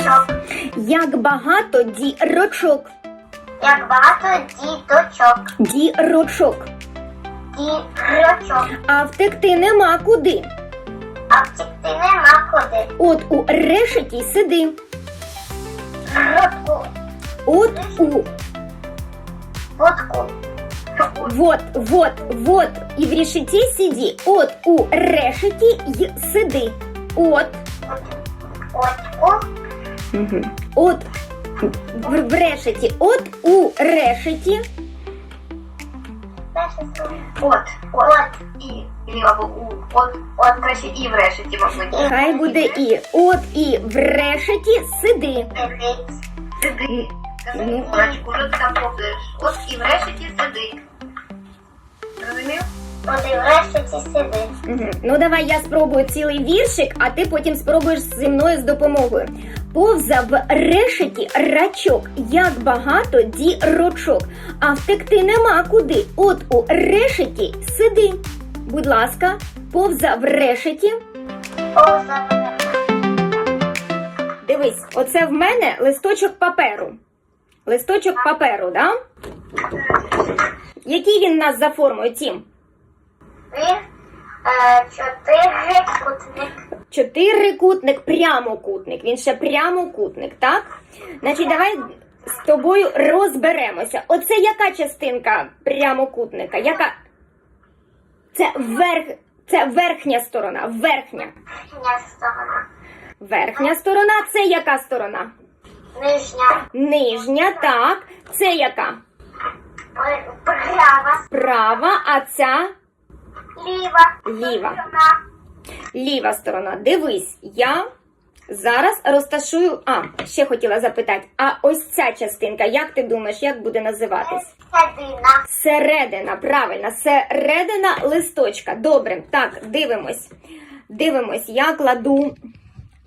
діточок. Як багато дірочок. Як багато діточок. Дірочок. Діточок. А втекти нема куди. А втікти нема куди. От у решеті сиди. Ротку. От у. Будку. Вот, вот, вот. І в решеті сиді. От у решеті й сиди. От. Отку. От в, в решеті. От у решеті. От, от, і. Або у. От, от краще і в решеті, мабуть. Хай буде і. От і в решеті сиди. Сиди. Кажи, Ну. курочку, що ти там повзаєш? От і в решеті сиди. Розумів? Куди врешті сидить. Мгм. Ну давай я спробую цілий віршик, а ти потім спробуєш зі мною з допомогою. Повза в решеті рачок, як багато дірочок, а втекти нема куди. От у решеті сиди. Будь ласка, повза в решеті. Дивись, оце в мене листочок паперу. Листочок паперу, да? Який він нас за формою, Тім? Він е, чотири кутник. Чотирикутник, прямокутник. Він ще прямокутник, так? Значить, давай з тобою розберемося. Оце яка частинка прямокутника? Яка? Це верх, це верхня сторона. Верхня. Верхня сторона. Верхня сторона це яка сторона? Нижня. Нижня, так. Це яка? Права. Права, а ця Ліва. Ліва. Ліва сторона. Дивись, я зараз розташую. А, ще хотіла запитати: а ось ця частинка, як ти думаєш, як буде називатись? Середина. Середина, правильно, середина листочка. Добре, так, дивимось. Дивимось, я кладу,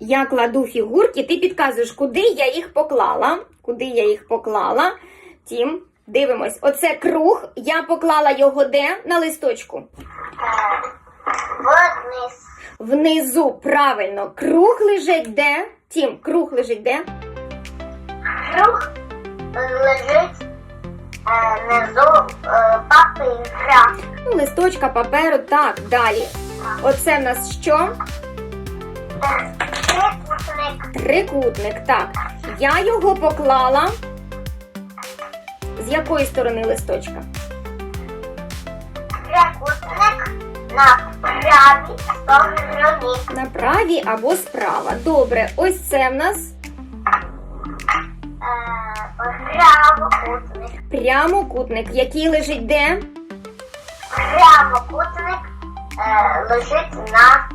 я кладу фігурки, ти підказуєш, куди я їх поклала. Куди я їх поклала. Тім, дивимось. Оце круг. Я поклала його де? На листочку. Вниз. Внизу, правильно, круг лежить де? Тім, круг лежить де? Круг лежить е, внизу е, папира. Ну, листочка, паперу, так, далі. Оце в нас що? Е, Трикутник. Трикутник, так. Я його поклала. З якої сторони листочка? Трикутник на правій стороні. На правій або справа. Добре, ось це в нас Е, Прямокутник. прямокутник, який лежить де? Прямокутник е, лежить на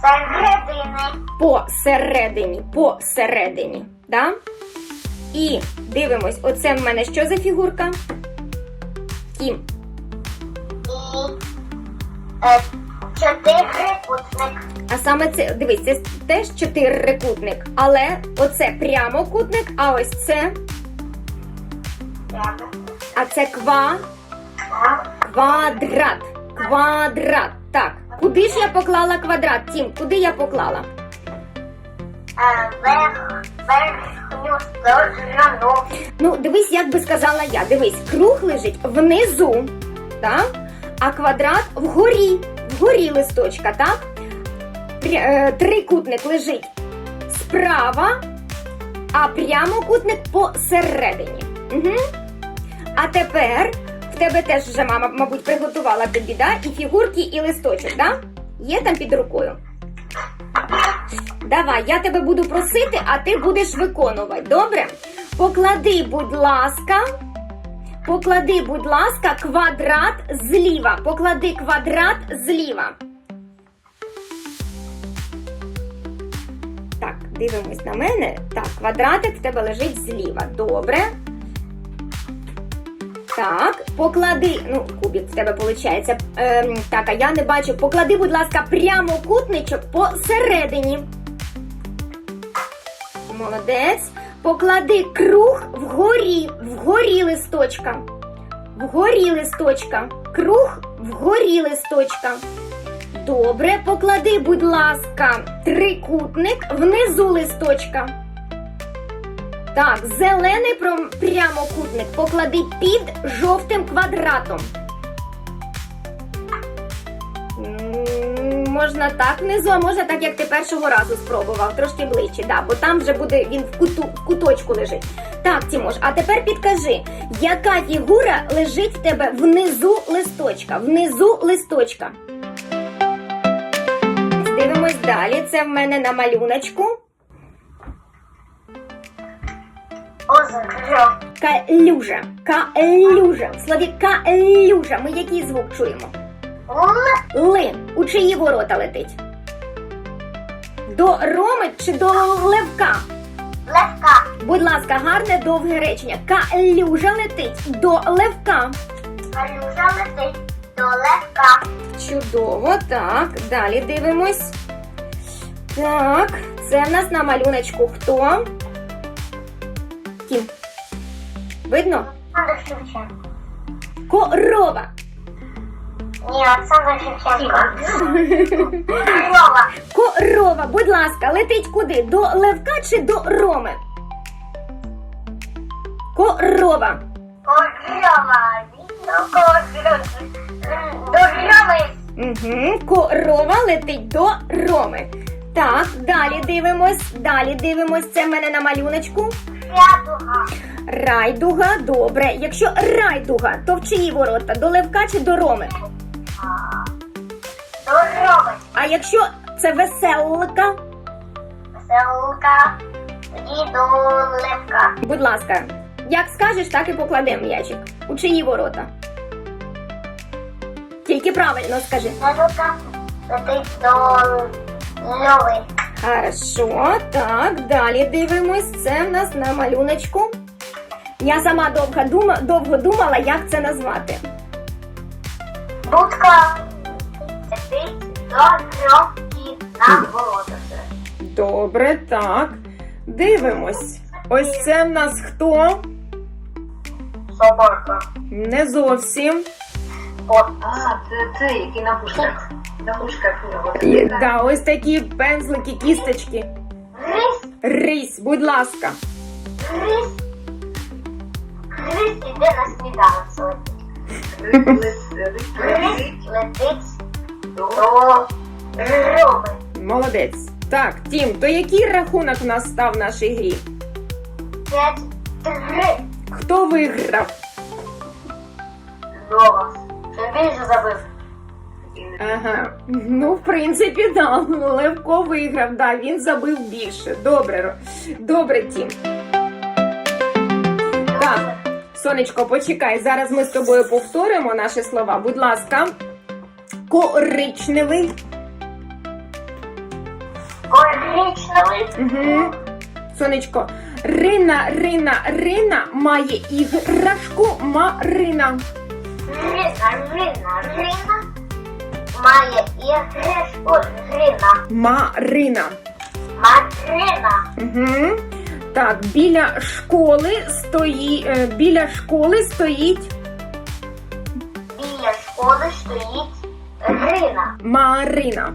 середині. Посередині. Посередині. Да? І дивимось, оце в мене що за фігурка? Тім. І е, чотирикутник. А саме це, дивись, це теж чотирикутник, але оце прямокутник, а ось це, Прямо. а це ква, квадрат. Квадрат. Так. Куди ж я поклала квадрат? Тім, куди я поклала? Е, верх, верхню сторону. Ну, дивись, як би сказала я. Дивись, круг лежить внизу, так? а квадрат вгорі, вгорі листочка, так? Е, Трикутник лежить справа, а прямокутник посередині. Угу. А тепер в тебе теж вже мама, мабуть, приготувала тобі, да? І фігурки, і листочок, да? Є там під рукою? Давай, я тебе буду просити, а ти будеш виконувати. Добре? Поклади, будь ласка. Поклади, будь ласка, квадрат зліва. Поклади квадрат зліва. Так, дивимось на мене. Так, квадратик в тебе лежить зліва. Добре. Так, поклади. Ну, кубик в тебе виходить. Ем, так, а я не бачу. Поклади, будь ласка, прямокутничок посередині. Молодець. Поклади круг вгорі, вгорі листочка. Вгорі листочка. Круг вгорі листочка. Добре, поклади, будь ласка, трикутник внизу листочка. Так, зелений прямокутник поклади під жовтим квадратом. Можна так внизу, а можна так, як ти першого разу спробував, трошки ближче, да, бо там вже буде він в, куту, в куточку лежить. Так, Тімош, а тепер підкажи, яка фігура лежить в тебе внизу листочка? Внизу листочка. Дивимось далі. Це в мене на малюночку. Калюжа. Калюжа. В слові калюжа. Ми який звук чуємо? Ли. У чиї ворота летить? До Роми чи до Левка? Левка. Будь ласка, гарне довге речення. Калюжа летить до Левка. Калюжа летить до левка. Чудово, так. Далі дивимось. Так, це в нас на малюночку хто? Кім. Видно? Корова. Ні, Олександр Шевченко. Корова. Корова, будь ласка, летить куди? До Левка чи до Роми? Корова. Корова. До. Роми. Угу. Корова летить до Роми. Так, далі дивимось. Далі дивимось. Це в мене на малюночку. Рядуга. Райдуга, добре. Якщо райдуга, то в чиї ворота? До Левка чи до Роми? А якщо це веселка, Селка. Тоді до левка. будь ласка, як скажеш, так і покладемо м'ячик. У чиї ворота? Тільки правильно скажи. Селка летить до льови. Хорошо, так, далі дивимось. Це в нас на малюночку. Я сама довго, дума, довго думала, як це назвати. Будка до льовки на болото. Добре, так. Дивимось. Ось це в нас хто? Собака. Не зовсім. От. А, це цей, який на вушках. На вушках у нього. Да, ось такі пензлики, кісточки. Грись, Рись, будь ласка. грись. Грись іде на сніданок сьогодні. Грись летить до. Молодець. Так, Тім, то який рахунок в нас став в нашій грі? П'ять, три. Хто виграв? Нова. Ще більше забив. Ага. Ну, в принципі, да. Левко виграв, да, він забив більше. Добре, добре, Тім. Так, сонечко, почекай. Зараз ми з тобою повторимо наші слова. Будь ласка. Коричневий. Коричневий. Угу. Сонечко. Рина, Рина, Рина має іграшку Марина. Рина, Рина, Рина. Має іграшку Рина. Марина. Матрина. Угу. Так, біля школи стої, е, біля школи стоїть Біля школи стоїть Рина. Марина.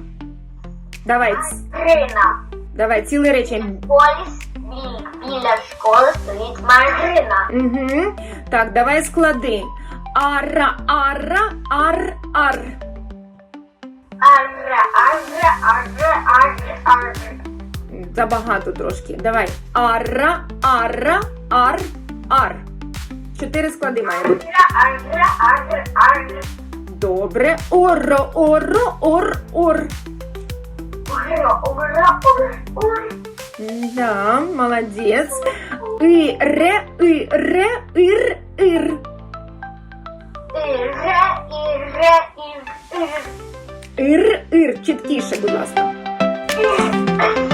Давай, ц- Рина. давай, ціле речення. Поліс біля школи стоїть Марина. Угу. Так, давай склади. Ара, ара, ар, ар. Арре, арре, арре, арре, арре. Забагато трошки. Давай. Ара, ара, ар, ар. Чотири склади має бути. Арре, арре, арре, арре. Добре. Оро, оро, ор, ор. Ура, ура, ура, ура. Да, молодець. И, ре, и, ре, ир, ир. Іре, іре, ір, ір. Ир, ир. Чіткіше, будь ласка. Ір.